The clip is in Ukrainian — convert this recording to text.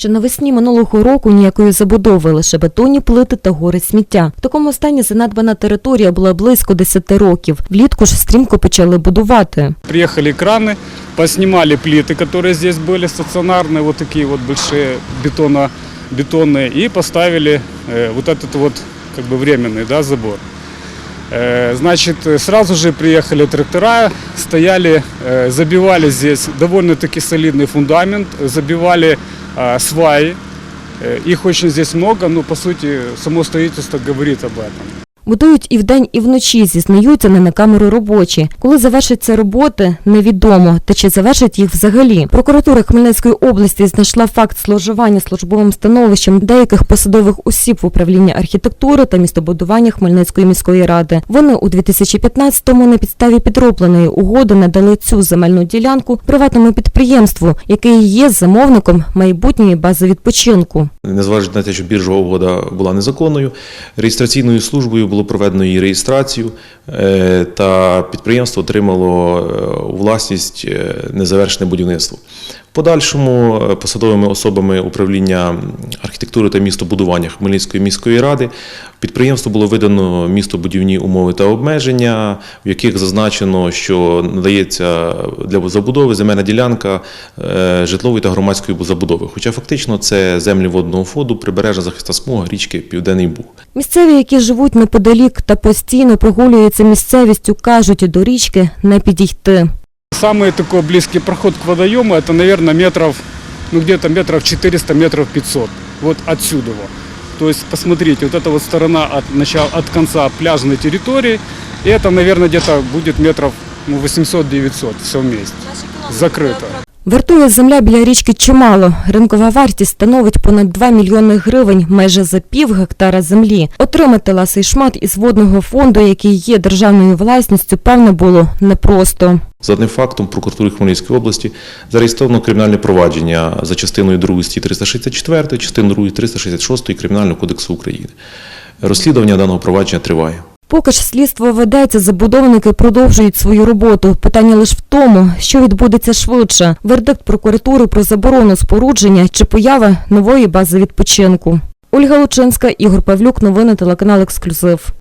Ще навесні минулого року ніякої забудови, лише бетонні плити та гори сміття. В такому стані занедбана територія була близько 10 років. Влітку ж стрімко почали будувати. Приехали краны, поснимали плиты, которые здесь были стационарные, вот такие вот большие бетоно, бетонные, и поставили э, вот этот вот как бы временный да, забор. Э, значит, э, сразу же приехали трактора, стояли, э, забивали здесь довольно-таки солидный фундамент, забивали э, сваи. Э, их очень здесь много, но по сути само строительство говорит об этом. Будують і вдень, і вночі, зізнаються не на камеру робочі. Коли завершаться роботи, невідомо, та чи завершать їх взагалі. Прокуратура Хмельницької області знайшла факт зловживання службовим становищем деяких посадових осіб в управлінні архітектури та містобудування Хмельницької міської ради. Вони у 2015-му на підставі підробленої угоди надали цю земельну ділянку приватному підприємству, яке є замовником майбутньої бази відпочинку. Незважаючи на те, що біржова угода була незаконною, реєстраційною службою було проведено її реєстрацію, е, та підприємство отримало е, у власність е, незавершене будівництво. Подальшому е, посадовими особами управління архітектури та містобудування Хмельницької міської ради підприємству було видано містобудівні умови та обмеження, в яких зазначено, що надається для забудови земельна ділянка е, житлової та громадської забудови. Хоча фактично це землі водного фонду, прибережна захисна смуга річки Південний Буг. Місцеві, які живуть неподалік та постійно прогулюються місцевістю, кажуть, до річки не підійти. Самый такой близкий проход к водоему, это, наверное, метров, ну где-то метров 400, метров 500. Вот отсюда. вот. То есть, посмотрите, вот эта вот сторона от, начала, от конца пляжной территории, и это, наверное, где-то будет метров ну, 800-900, все вместе. Закрыто. Вартує земля біля річки чимало. Ринкова вартість становить понад 2 мільйони гривень майже за пів гектара землі. Отримати ласий шмат із водного фонду, який є державною власністю, певно було непросто. За одним фактом прокуратури Хмельницької області зареєстровано кримінальне провадження за частиною 2 статті 364, частиною 2 366 Кримінального кодексу України. Розслідування даного провадження триває. Поки ж слідство ведеться, забудовники продовжують свою роботу. Питання лише в тому, що відбудеться швидше. Вердикт прокуратури про заборону спорудження чи поява нової бази відпочинку. Ольга Лучинська, Ігор Павлюк, новини телеканал Ексклюзив.